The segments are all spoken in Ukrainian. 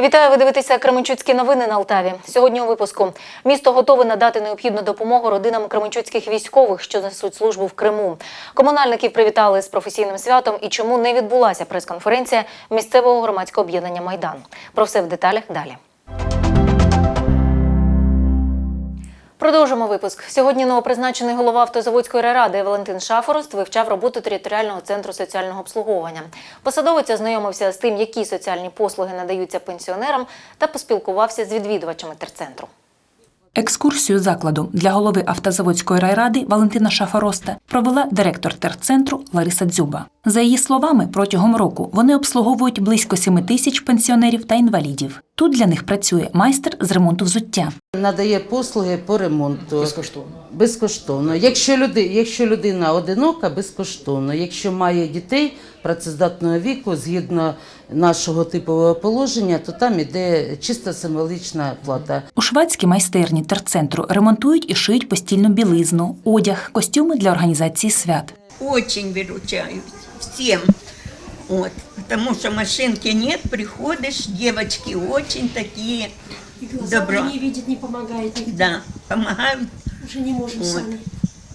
Вітаю, ви дивитеся Кременчуцькі новини на Алтаві. Сьогодні у випуску місто готове надати необхідну допомогу родинам кременчуцьких військових, що несуть службу в Криму. Комунальників привітали з професійним святом і чому не відбулася прес-конференція місцевого громадського об'єднання Майдан. Про все в деталях далі. Продовжимо випуск. Сьогодні новопризначений голова автозаводської райради Валентин Шафорост вивчав роботу територіального центру соціального обслуговування. Посадовець ознайомився з тим, які соціальні послуги надаються пенсіонерам, та поспілкувався з відвідувачами терцентру. Екскурсію закладу для голови автозаводської райради Валентина Шафароста провела директор терцентру Лариса Дзюба. За її словами, протягом року вони обслуговують близько 7 тисяч пенсіонерів та інвалідів. Тут для них працює майстер з ремонту взуття. Надає послуги по ремонту. Безкоштовно. Безкоштовно. Якщо, люди, якщо людина одинока, безкоштовно. Якщо має дітей працездатного віку, згідно нашого типового положення, то там іде чисто символічна плата. У шведській майстерні терцентру ремонтують і шиють постільну білизну, одяг, костюми для організації свят. Очень выручают всем. Вот. Потому что машинки нет, приходишь, девочки очень такие, Добро. не видит, не помогает никто. да, помогают. Уже не можем Вот. сами.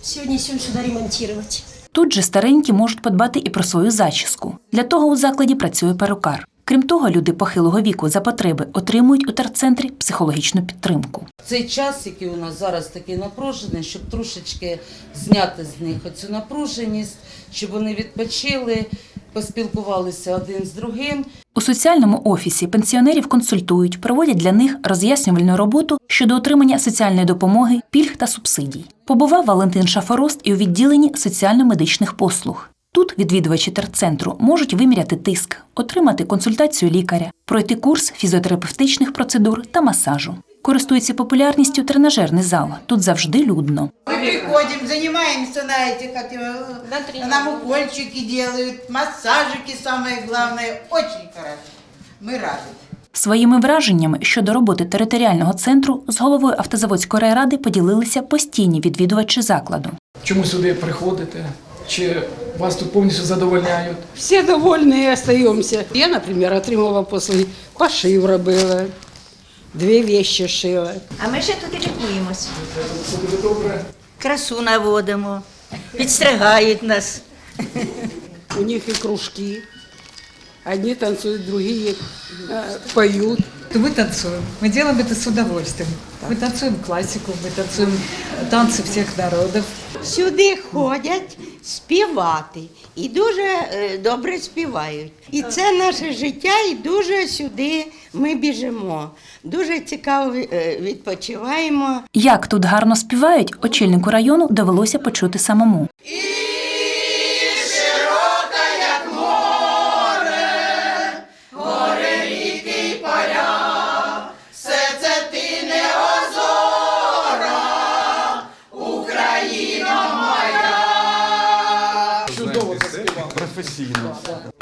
Все несем сюда ремонтировать. Тут же старенькі можуть подбати і про свою зачіску. Для того у закладі працює перукар. Крім того, люди похилого віку за потреби отримують у терцентрі психологічну підтримку. Цей час, який у нас зараз такий напружений, щоб трошечки зняти з них оцю напруженість, щоб вони відпочили, поспілкувалися один з другим. У соціальному офісі пенсіонерів консультують, проводять для них роз'яснювальну роботу щодо отримання соціальної допомоги, пільг та субсидій. Побував Валентин Шафарост і у відділенні соціально-медичних послуг. Тут відвідувачі терцентру можуть виміряти тиск, отримати консультацію лікаря, пройти курс фізіотерапевтичних процедур та масажу. Користується популярністю тренажерний зал. Тут завжди людно. Мы приходим, занимаемся на этих, этих, нам укольчики делают, массажики самое главное, очень хорошо. Мы рады. Своїми враженнями щодо роботи територіального центру з головою автозаводської райради поділилися постійні відвідувачі закладу. Чому сюди приходите? Чи вас тут повністю задовольняють? Все довольны и остаемся. Я, например, отримала послуги, пошив робила, дві вещи шила. А ми ще тут і лікуємось. Все дуже добре. Красу наводимо, підстригають нас. У них і кружки. Одни танцуют, другие э, поют. Мы танцуем. Мы делаем это с удовольствием. Мы танцуем классику, мы танцуем танцы всех народов. Сюди ходять співати і дуже е, добре співають. І це наше життя, і дуже сюди ми біжимо. Дуже цікаво е, відпочиваємо. Як тут гарно співають, очільнику району довелося почути самому.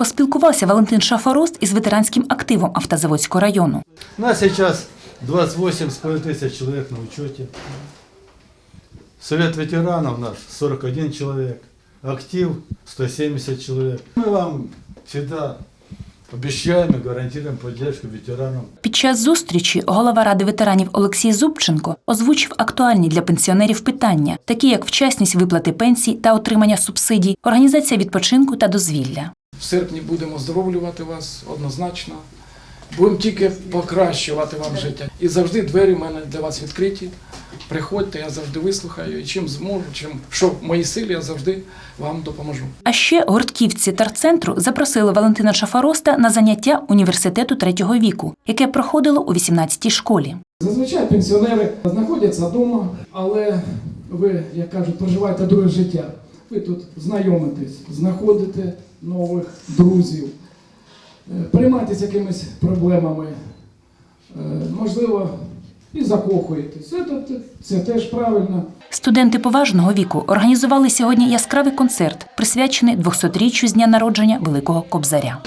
Поспілкувався Валентин Шафарост із ветеранським активом автозаводського району. У нас сейчас 28,5 тысяч человек на учете. Совет ветеранов наш 41 человек. Актив 170 человек. Мы вам всегда обещаем и гарантируем поддержку ветеранам. Під час зустрічі голова ради ветеранів Олексій Зубченко озвучив актуальні для пенсіонерів питання, такі як вчасність виплати пенсій та отримання субсидій, організація відпочинку та дозвілля. В серпні будемо оздоровлювати вас однозначно. Будемо тільки покращувати вам життя. І завжди двері в мене для вас відкриті. Приходьте, я завжди вислухаю. І чим зможу, чим що в моїй силі, я завжди вам допоможу. А ще гуртківці терцентру запросили Валентина Шафароста на заняття університету третього віку, яке проходило у 18-й школі. Зазвичай пенсіонери знаходяться вдома, але ви, як кажуть, проживаєте друге життя. Ви тут знайомитесь, знаходите нових друзів, е, якимись проблемами, е, можливо, і закохуєтесь. Це, це, це теж правильно. Студенти поважного віку організували сьогодні яскравий концерт, присвячений 200-річчю з дня народження Великого Кобзаря.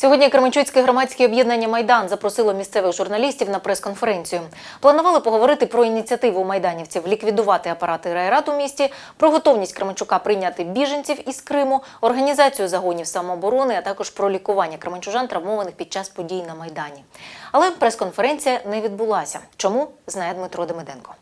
Сьогодні Кременчуцьке громадське об'єднання Майдан запросило місцевих журналістів на прес-конференцію. Планували поговорити про ініціативу майданівців ліквідувати апарати райрад у місті, про готовність Кременчука прийняти біженців із Криму, організацію загонів самооборони, а також про лікування кременчужан, травмованих під час подій на майдані. Але прес-конференція не відбулася. Чому знає Дмитро Демиденко.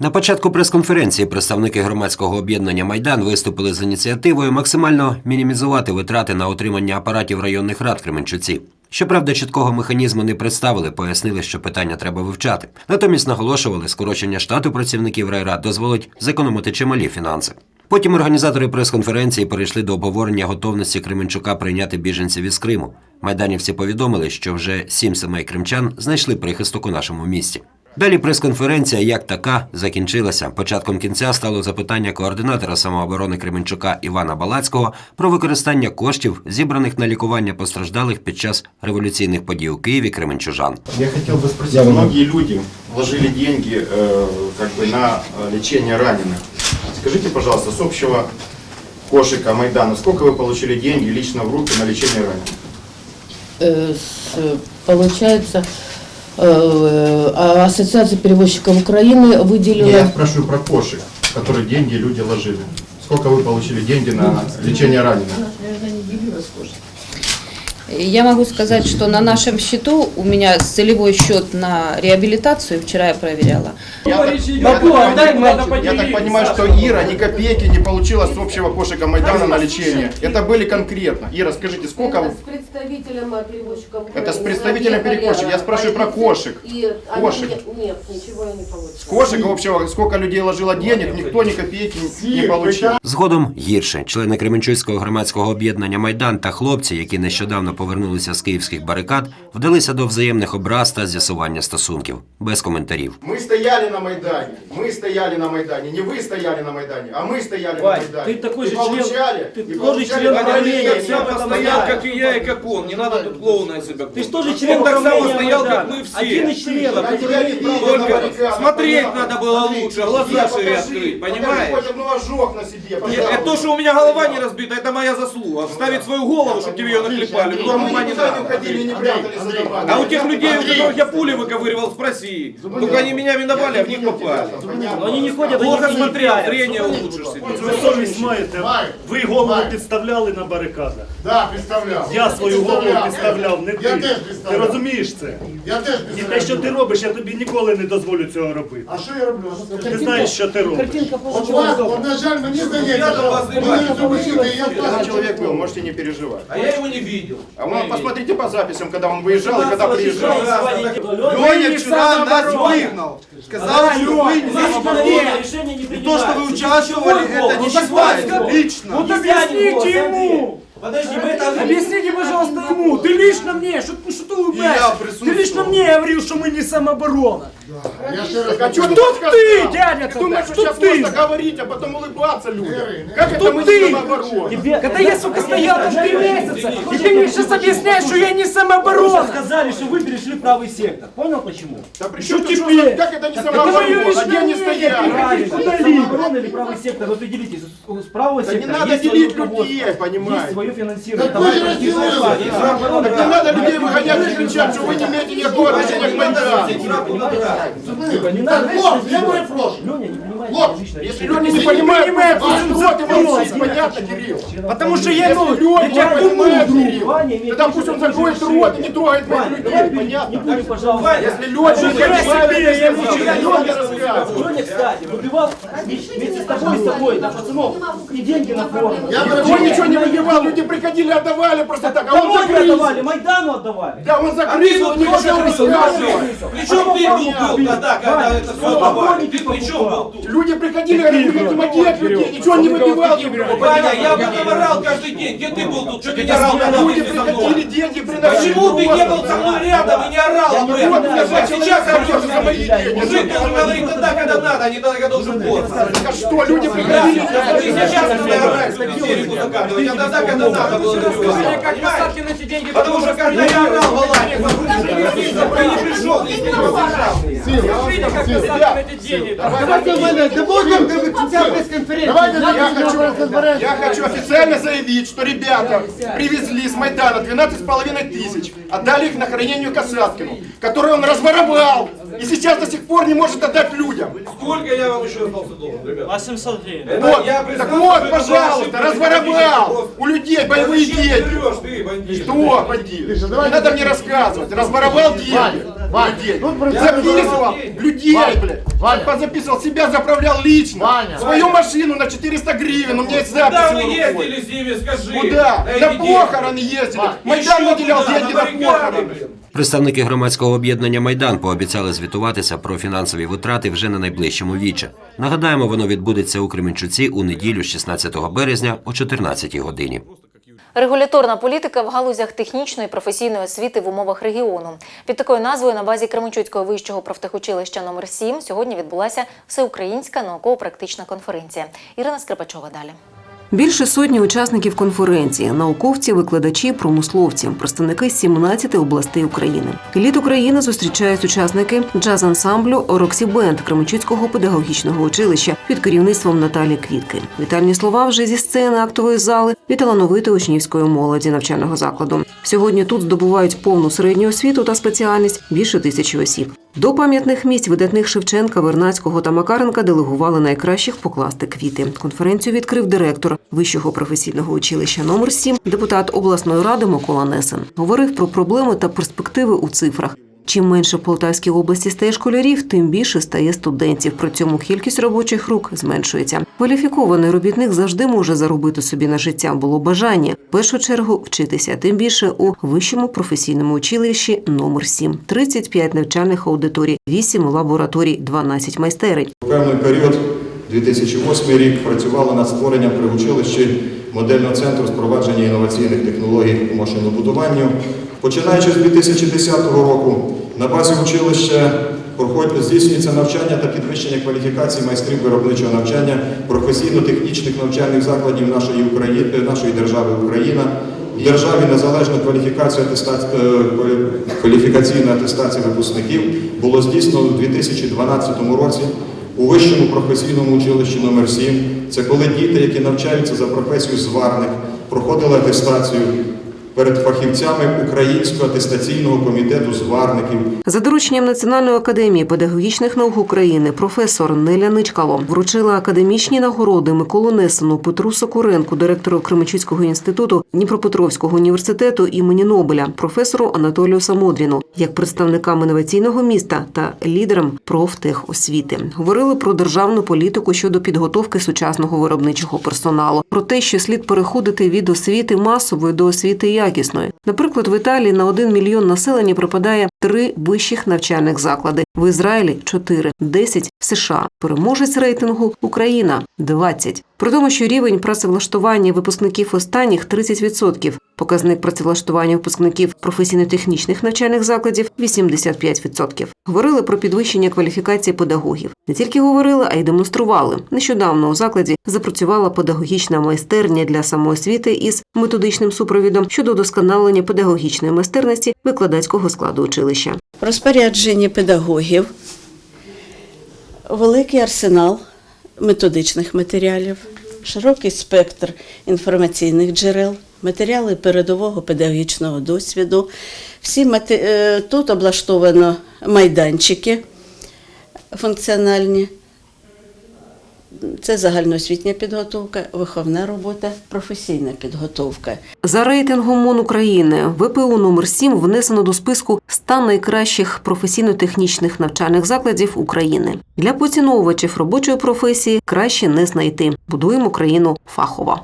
На початку прес-конференції представники громадського об'єднання Майдан виступили з ініціативою максимально мінімізувати витрати на отримання апаратів районних рад Кременчуці. Щоправда, чіткого механізму не представили, пояснили, що питання треба вивчати. Натомість наголошували, скорочення штату працівників райрад дозволить зекономити чималі фінанси. Потім організатори прес-конференції перейшли до обговорення готовності Кременчука прийняти біженців із Криму. Майданівці повідомили, що вже сім сімей кримчан знайшли прихисток у нашому місті. Далі прес-конференція як така закінчилася. Початком кінця стало запитання координатора самооборони Кременчука Івана Балацького про використання коштів, зібраних на лікування постраждалих під час революційних подій у Києві Кременчужан. Я хотел бы спросить, многие люди вложили деньги э, как бы на э, лечение раненых. Скажите, пожалуйста, с общего кошика Майдана, сколько вы получили деньги лично в руки на лечение раненых? Э, с- Получается, э, а Ассоциация перевозчиков Украины выделила... Я спрашиваю про кошек, в которые деньги люди ложили. Сколько вы получили деньги на лечение раненых? Я могу сказать, что на нашем счету у меня целевой счет на реабилитацию, вчера я проверяла. Я так, я так понимаю- я так понимаю, что Ира ни копейки не получила с общего кошика Майдана на лечение. Это были конкретно. Ира, скажите, сколько вы... представителем перевозчиков Это с представителем перекошек. Я спрашиваю про кошек. И Кошек. Нет, ничего я не получила. С кошек общего, сколько людей ложило денег, никто ни копейки не получил. Згодом гірше члени Кременчуцького громадського об'єднання Майдан та хлопці, які нещодавно повернулися з київських барикад, вдалися до взаємних образ та з'ясування стосунків без коментарів. Мы стояли на Майдане, мы стояли на Майдане, не вы стояли на Майдане, а мы стояли на Майдане. ты такой и же член- получали, ты и тоже получали член награждение, правления, все я об этом постояли. знаю. как и я, и как он. Не надо тут клоуна из себя. Ты что же член Он так само управления стоял, как Майдана? мы все. Один из членов, Я который тебя не имеет видел право на Только баррикадах, смотреть понятно. надо было Смотри, лучше, глаза Илья, шире покажи, открыть, покажи понимаешь? хоть одну ожог на себе, Я- пожалуйста. Это то, что у меня голова не разбита, это моя заслуга. Вставить свою голову, чтобы тебе ее наклепали, Мы другому не никуда не надо. уходили, не прятались за домами. А у тех людей, у которых я пули выковыривал, спроси. Только они меня миновали, а в них попали. Но они не ходят, они Плохо не смотрел, теряют. зрение улучшишь себе. Ви совість маєте? Ви голову підставляли на барикадах. Да, представлял. Я свою голову підставляв, не Я ти. теж Ти підставляв. розумієш це? Я теж І те, що ти робиш, я тобі ніколи не дозволю цього робити. А що я роблю? Ти знаєш, що ти робиш. От вас, от, на жаль, мені здається, Я до вас що не ви бачу. не замучили, я Этот теж человек был, можете не переживать. А я его не видел. А вы посмотрите по записям, когда он выезжал и когда приезжал. Леня вчера нас выгнал. Сказал, что вы Решение не И то, что вы участвовали, это не считается лично. Вот объясните ему! Подожди, мы это... Объясните, пожалуйста, ему. Ты лично мне, что, что ты улыбаешься? Ты лично мне говорил, что мы не самооборона. Я ще раз А хочу кто сказать. ты, дядя Ты думаешь, что сейчас ты? можно говорить, а потом улыбаться людям? Как это мы не наоборот? Когда я, сука, стоял там три месяца, и ты мне сейчас объясняешь, что я не самооборона. сказали, что вы перешли в правый сектор. Понял почему? Да при Что чем тут теперь? что- Как это не Это самооборона? Где они стояли? правильно. Самооборона или правый сектор, вы определитесь. С правого Да не сектора надо делить людей, понимаете? мы финансируем. Так вы же разделили. Не надо людей выгонять и кричать, что вы не имеете никакого отношения к Майдану. Не надо. Лох, я мой прошу. Леня не понимает. Лох, если Леня не понимает, то понятно, Кирилл. Потому что я, ну, Леня понимает, Кирилл. Тогда пусть он закроет рот и не трогает моих людей, понятно? пожалуйста. Если Леня не понимает, я ему Леня, кстати, выбивал вместе с тобой и с тобой, на пацанов, и деньги на форму. Я ничего не выбивал, люди приходили, отдавали просто так, а он Кому они закрылся. отдавали? Майдану отдавали. Да, он закрылся, он не хотел рассказывать. Причем ты был тут тогда, когда это все давали? Ты при чем был тут? Люди приходили, говорят, мы хотим одеть людей, ничего не выбивал. Ваня, я бы не орал каждый день. Где ты был тут? Что ты не орал когда Люди вместе со приходили, мной? деньги приносили. Почему ты не был со мной рядом и не орал об этом? Вот, я Вот сейчас орешь за мои деньги. Мужик должен говорить тогда, когда надо, а не тогда, когда уже поздно. А что, люди приходили? ты сейчас надо орать, истерику закатывать, а тогда, когда надо было. Понимаешь? Потому что когда я орал в Алане, ты не пришел, не разбираться. я хочу официально заявить, что ребята привезли с Майдана 12,5 тысяч, отдали их на хранение Касаткину, который он разворовал и сейчас до сих пор не может отдать людям. Сколько я вам еще остался должен, ребят? 800 гривен. Вот, так вот, пожалуйста, разворовал у людей боевые деньги. Что, бандит? Не надо мне рассказывать. Разворовал деньги. Вань, людей. Записывал людей, блядь. Ваня. Позаписывал, себя заправлял лично. Ваня. Свою машину на 400 гривен, у меня есть запись. Куда вы ездили с ними, скажи? Куда? На похороны ездили. Майдан выделял деньги На похороны. Представники громадського об'єднання Майдан пообіцяли звітуватися про фінансові витрати вже на найближчому віче. Нагадаємо, воно відбудеться у Кременчуці у неділю, 16 березня о 14 годині. Регуляторна політика в галузях технічної і професійної освіти в умовах регіону. Під такою назвою на базі Кременчуцького вищого профтехучилища номер 7 сьогодні відбулася всеукраїнська науково-практична конференція. Ірина Скрипачова далі. Більше сотні учасників конференції, науковці, викладачі, промисловці, представники з 17 областей України. Еліт України зустрічають учасники джаз-ансамблю Роксі Бенд Кременчуцького педагогічного училища під керівництвом Наталі Квітки. Вітальні слова вже зі сцени актової зали і талановитої учнівської молоді навчального закладу. Сьогодні тут здобувають повну середню освіту та спеціальність більше тисячі осіб. До пам'ятних місць видатних Шевченка, Вернацького та Макаренка делегували найкращих покласти квіти. Конференцію відкрив директор Вищого професійного училища номер 7 депутат обласної ради Микола Несен. Говорив про проблеми та перспективи у цифрах. Чим менше в Полтавській області стає школярів, тим більше стає студентів. При цьому кількість робочих рук зменшується. Кваліфікований робітник завжди може заробити собі на життя. Було бажання в першу чергу вчитися, тим більше у вищому професійному училищі номер 7. 35 навчальних аудиторій, 8 лабораторій, 12 майстерень. Певний період, 2008 рік, працювали над створенням при училищі модельного центру спровадження інноваційних технологій у машинобудуванню. Починаючи з 2010 року, на базі училища здійснюється навчання та підвищення кваліфікації майстрів виробничого навчання професійно-технічних навчальних закладів нашої, України, нашої держави Україна. В державі незалежну кваліфікацію атестацію, кваліфікаційну атестацію випускників було здійснено у 2012 році у вищому професійному училищі номер 7 Це коли діти, які навчаються за професію зварник, проходили атестацію перед фахівцями Українського атестаційного комітету зварників. За дорученням Національної академії педагогічних наук України професор Неля Ничкало вручила академічні нагороди Миколу Несену, Петру Сокуренку, директору Кременчуцького інституту Дніпропетровського університету імені Нобеля, професору Анатолію Самодріну, як представникам інноваційного міста та лідерам профтехосвіти. Говорили про державну політику щодо підготовки сучасного виробничого персоналу, про те, що слід переходити від освіти масової до освіти якісної. Наприклад, в Італії на 1 мільйон населення припадає три вищих навчальних заклади. В Ізраїлі 4, 10 в США. Переможець рейтингу Україна 20. При тому, що рівень працевлаштування випускників останніх 30%. Показник працевлаштування випускників професійно-технічних навчальних закладів 85%. Говорили про підвищення кваліфікації педагогів. Не тільки говорили, а й демонстрували. Нещодавно у закладі запрацювала педагогічна майстерня для самоосвіти із методичним супровідом щодо удосконалення педагогічної майстерності викладацького складу училища. розпорядженні педагогів великий арсенал методичних матеріалів, широкий спектр інформаційних джерел, матеріали передового педагогічного досвіду. Всі мате- е, тут облаштовано майданчики функціональні. Це загальноосвітня підготовка, виховна робота, професійна підготовка. За рейтингом МОН України ВПУ номер 7 внесено до списку 100 найкращих професійно-технічних навчальних закладів України. Для поціновувачів робочої професії краще не знайти. Будуємо країну фахово.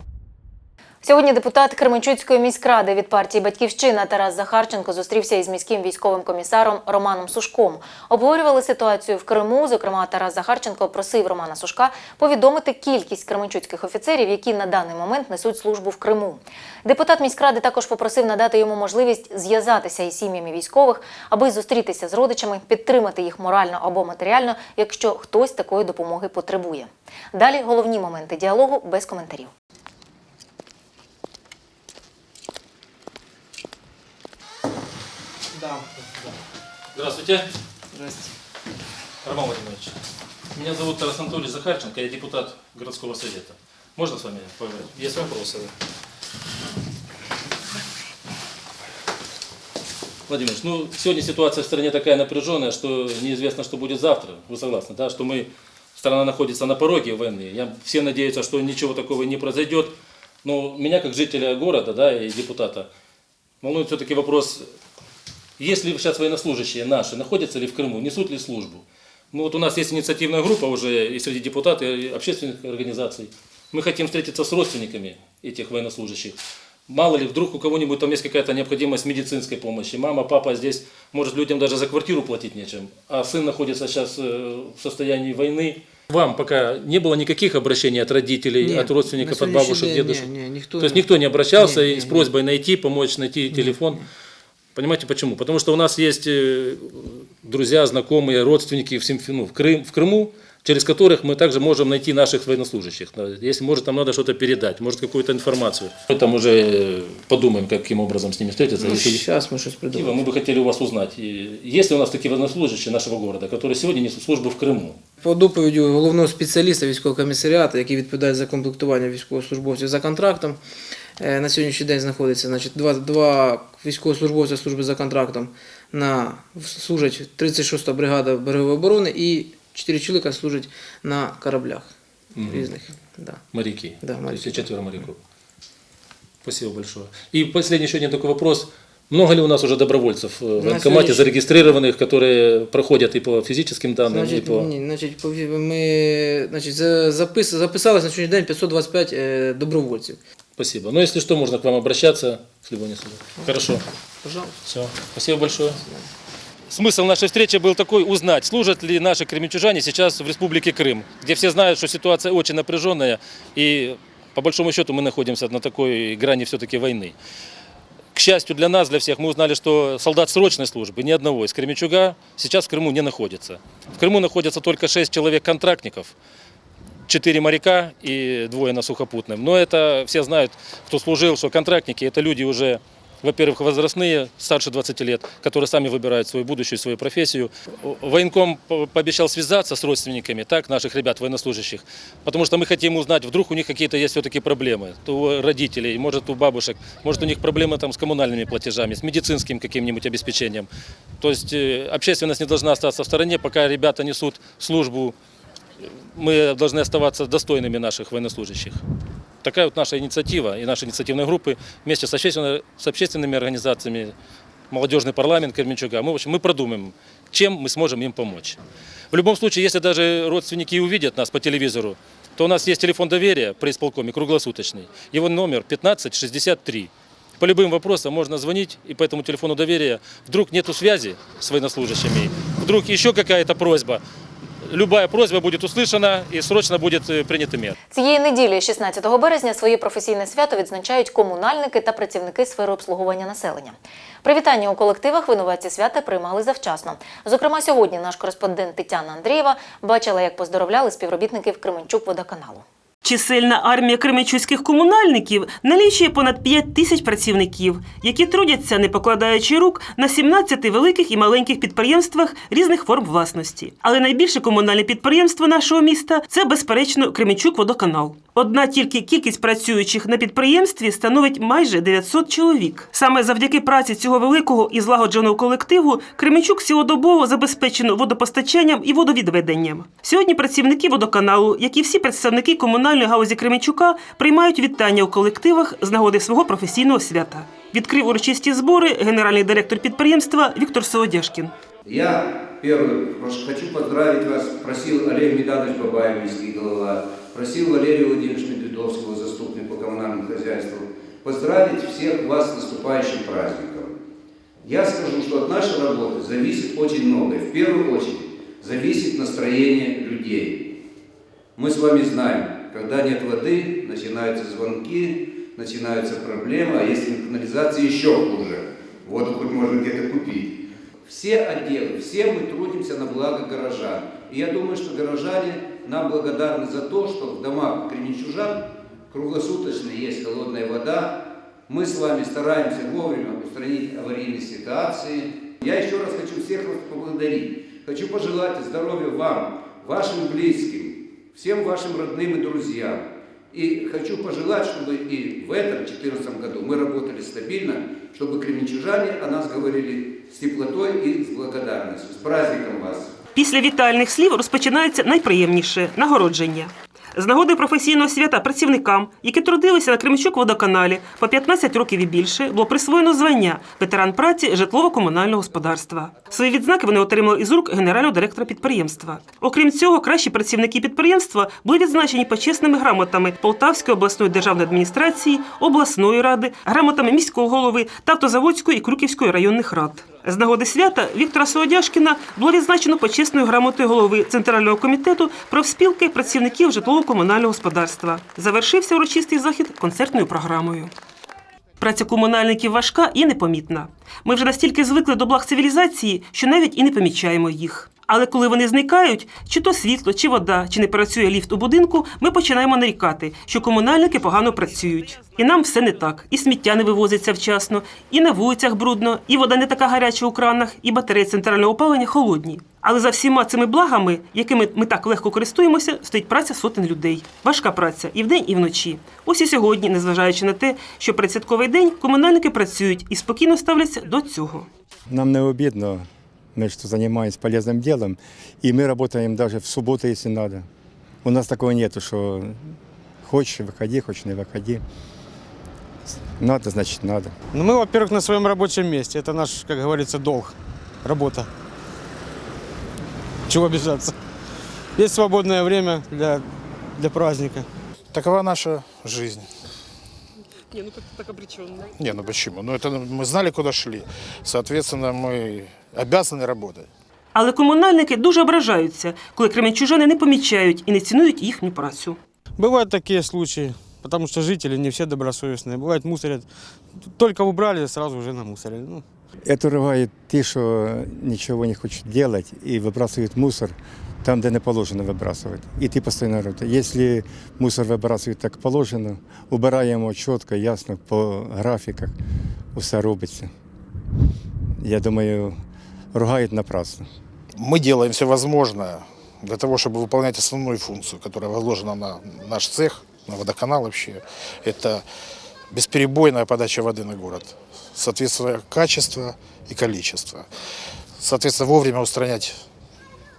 Сьогодні депутат Кременчуцької міськради від партії Батьківщина Тарас Захарченко зустрівся із міським військовим комісаром Романом Сушком. Обговорювали ситуацію в Криму. Зокрема, Тарас Захарченко просив Романа Сушка повідомити кількість кременчуцьких офіцерів, які на даний момент несуть службу в Криму. Депутат міськради також попросив надати йому можливість зв'язатися із сім'ями військових, аби зустрітися з родичами, підтримати їх морально або матеріально, якщо хтось такої допомоги потребує. Далі головні моменти діалогу без коментарів. Здравствуйте. Здравствуйте. Роман Владимирович, Меня зовут Тарас Анатольевич Захарченко, я депутат городского совета. Можно с вами поговорить? Есть вопросы? Владимир, Ильич, ну сегодня ситуация в стране такая напряженная, что неизвестно, что будет завтра. Вы согласны, да? Что мы страна находится на пороге войны. Я, все надеются, что ничего такого не произойдет. Но меня, как жителя города, да, и депутата, волнует все-таки вопрос, есть ли сейчас военнослужащие наши, находятся ли в Крыму, несут ли службу. Ну вот у нас есть инициативная группа уже и среди депутатов, и общественных организаций. Мы хотим встретиться с родственниками этих военнослужащих. Мало ли, вдруг у кого-нибудь там есть какая-то необходимость медицинской помощи. Мама, папа здесь, может, людям даже за квартиру платить нечем. А сын находится сейчас э, в состоянии войны. Вам пока не было никаких обращений от родителей, Нет, от родственников, от бабушек, день дедушек? не, не, никто То есть никто не обращался Не, и не, с просьбой найти, помочь найти телефон? Понимаете почему? Потому что у нас есть э, друзья, знакомые, родственники в, Симфи- ну, в, Крым, в Крыму, через которых мы также можем найти наших военнослужащих. Да, Если, может, там надо что-то передать, может, какую-то информацию. Мы там уже э, подумаем, каким образом с ними встретиться. Ну, Если- сейчас мы что-то придумаем. Мы бы хотели у вас узнать, и есть ли у нас такие военнослужащие нашего города, которые сегодня несут службу в Крыму? По доповіді головного спеціаліста військового комісаріату, який відповідає за комплектування військовослужбовців за контрактом, е, на сьогоднішній день знаходиться значить, два, два військовослужбовця служби за контрактом на служать 36-та бригада берегової оборони і 4 чоловіка служать на кораблях Мгм. різних. Да. Моряки. Да, То моряки. есть четверо моряков. Спасибо большое. И последний еще один такой вопрос. Много ли у нас уже добровольцев э, в На военкомате сегодняшний- зарегистрированных, которые проходят и по физическим данным, и Значить, по... ні, значить, пові- ми значить, за- запис, записалось на сьогоднішній день 525 е, добровольців. Спасибо. Ну, если что, можно к вам обращаться с любой суда. Хорошо. Пожалуйста. Все. Спасибо большое. Смысл нашей встречи был такой, узнать, служат ли наши кременчужане сейчас в Республике Крым, где все знают, что ситуация очень напряженная, и по большому счету мы находимся на такой грани все-таки войны. К счастью для нас, для всех, мы узнали, что солдат срочной службы, ни одного из Кременчуга, сейчас в Крыму не находится. В Крыму находится только 6 человек-контрактников, 4 моряка и двое на сухопутном. Но это все знают, кто служил, что контрактники – это люди уже, во-первых, возрастные, старше 20 лет, которые сами выбирают свою будущую, свою профессию. Военком по- пообещал связаться с родственниками, так, наших ребят, военнослужащих, потому что мы хотим узнать, вдруг у них какие-то есть все-таки проблемы. У родителей, может, у бабушек, может, у них проблемы там с коммунальными платежами, с медицинским каким-нибудь обеспечением. То есть э, общественность не должна остаться в стороне, пока ребята несут службу мы должны оставаться достойными наших военнослужащих. Такая вот наша инициатива и наша инициативная группы вместе с, общественно- с общественными организациями, молодежный парламент Кременчуга. Мы, в общем, мы продумаем, чем мы сможем им помочь. В любом случае, если даже родственники увидят нас по телевизору, то у нас есть телефон доверия при исполкоме круглосуточный. Его номер 1563. По любым вопросам можно звонить, и по этому телефону доверия вдруг нету связи с военнослужащими, вдруг еще какая-то просьба. Любая просьба будет услышана и срочно будет э, принята. Цієї неділі, 16 березня, своє професійне свято відзначають комунальники та працівники сфери обслуговування населення. Привітання у колективах винуватці свята приймали завчасно. Зокрема, сьогодні наш кореспондент Тетяна Андрієва бачила, як поздоровляли співробітників Кременчук водоканалу. Чисельна армія кременчуцьких комунальників налічує понад 5 тисяч працівників, які трудяться, не покладаючи рук, на 17 великих і маленьких підприємствах різних форм власності. Але найбільше комунальне підприємство нашого міста це, безперечно, Кременчук водоканал. Одна тільки кількість працюючих на підприємстві становить майже 900 чоловік. Саме завдяки праці цього великого і злагодженого колективу Кременчук цілодобово забезпечено водопостачанням і водовідведенням. Сьогодні працівники водоканалу, як і всі представники комунальної галузі Кременчука, приймають вітання у колективах з нагоди свого професійного свята. Відкрив урочисті збори генеральний директор підприємства Віктор Солодяшкін. Я прош- хочу поздравить вас, просил Олег Медадович Бабаев, міський голова, просил Валерия Владимирович Медведовского, заступник по коммунальному хозяйству, поздравить всех вас с наступающим праздником. Я скажу, что от нашей работы зависит очень многое. В первую очередь зависит настроение людей. Мы с вами знаем, когда нет воды, начинаются звонки, начинаются проблемы, а если канализация еще хуже. Воду хоть можно где-то купить. Все отделы, все мы трудимся на благо горожан. И я думаю, что горожане нам благодарны за то, что в домах кременчужан круглосуточно есть холодная вода. Мы с вами стараемся вовремя устранить аварийные ситуации. Я еще раз хочу всех вас поблагодарить. Хочу пожелать здоровья вам, вашим близким, всем вашим родным и друзьям. И хочу пожелать, чтобы и в этом 2014 году мы работали стабильно, чтобы кременчужане о нас говорили с теплотой и с благодарностью. С праздником вас! Після вітальних слів розпочинається найприємніше нагородження. З нагоди професійного свята працівникам, які трудилися на Кременчук водоканалі по 15 років і більше, було присвоєно звання ветеран праці житлово-комунального господарства. Свої відзнаки вони отримали із рук генерального директора підприємства. Окрім цього, кращі працівники підприємства були відзначені почесними грамотами Полтавської обласної державної адміністрації, обласної ради, грамотами міського голови та автозаводської і Крюківської районних рад. З нагоди свята Віктора Солодяшкіна було відзначено почесною грамотою голови Центрального комітету профспілки працівників житлово-комунального господарства. Завершився урочистий захід концертною програмою. Праця комунальників важка і непомітна. Ми вже настільки звикли до благ цивілізації, що навіть і не помічаємо їх. Але коли вони зникають, чи то світло, чи вода, чи не працює ліфт у будинку, ми починаємо нарікати, що комунальники погано працюють. І нам все не так. І сміття не вивозиться вчасно, і на вулицях брудно, і вода не така гаряча у кранах, і батареї центрального опалення холодні. Але за всіма цими благами, якими ми так легко користуємося, стоїть праця сотень людей. Важка праця і вдень, і вночі. Ось і сьогодні, незважаючи на те, що предсвятковий день комунальники працюють і спокійно ставляться до цього. Нам не обидно, мы что занимаемся полезным делом, и мы работаем даже в субботу, если надо. У нас такого нету, что хочешь выходи, хочешь не выходи. Надо, значит надо. Ну, мы, во-первых, на своем рабочем месте. Это наш, как говорится, долг. Работа. Чего обижаться? Есть свободное время для, для праздника. Такова наша жизнь. Не, ну как-то так обреченно. Не, ну почему? Ну это мы знали, куда шли. Соответственно, мы обязаны работать. Але комунальники дуже ображаються, коли кременчужани не помічають і не цінують їхню працю. Бывают такие случаи, потому что жители не все добросовестные. Бывает мусорят. Только убрали, сразу уже намусорили. Ну, Это ругают те, что ничего не хочет делать и выбрасывают мусор там, где не положено выбрасывать. И ты постоянно работаешь. Если мусор выбрасывают так положено, убираем его четко, ясно, по графиках, все робиться. Я думаю, ругают напрасно. Мы делаем все возможное для того, чтобы выполнять основную функцию, которая возложена на наш цех, на водоканал вообще. Это бесперебойная подача воды на город. Соответственно, качество и количество. Соответственно, вовремя устранять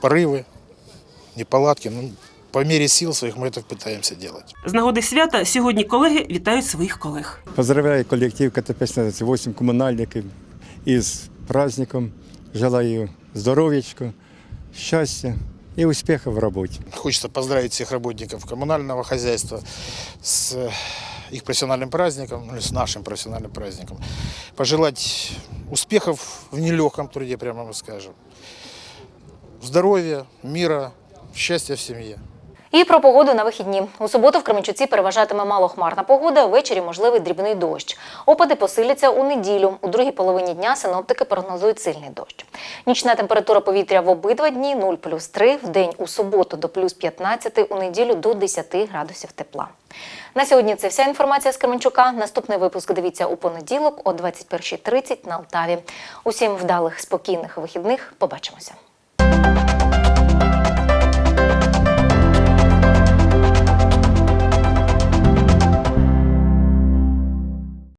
порывы, неполадки. Ну, по мере сил своих мы это пытаемся делать. З нагоди свята сьогодні колеги вітають своїх колег. Поздравляю коллектив КТ-15, 8 коммунальников и с праздником. Желаю здоровьячка, счастья и успехов в работе. Хочется поздравить всех работников коммунального хозяйства с э, их профессиональным праздником, ну, или с нашим профессиональным праздником. Пожелать успехов в нелегком труде, прямо мы скажем. Здоровья, мира, счастья в семье. І про погоду на вихідні. У суботу в Кременчуці переважатиме малохмарна погода, ввечері можливий дрібний дощ. Опади посиляться у неділю. У другій половині дня синоптики прогнозують сильний дощ. Нічна температура повітря в обидва дні 0 плюс 3, в день у суботу до плюс 15, у неділю до 10 градусів тепла. На сьогодні це вся інформація з Кременчука. Наступний випуск дивіться у понеділок о 21.30 на Алтаві. Усім вдалих, спокійних вихідних. Побачимося.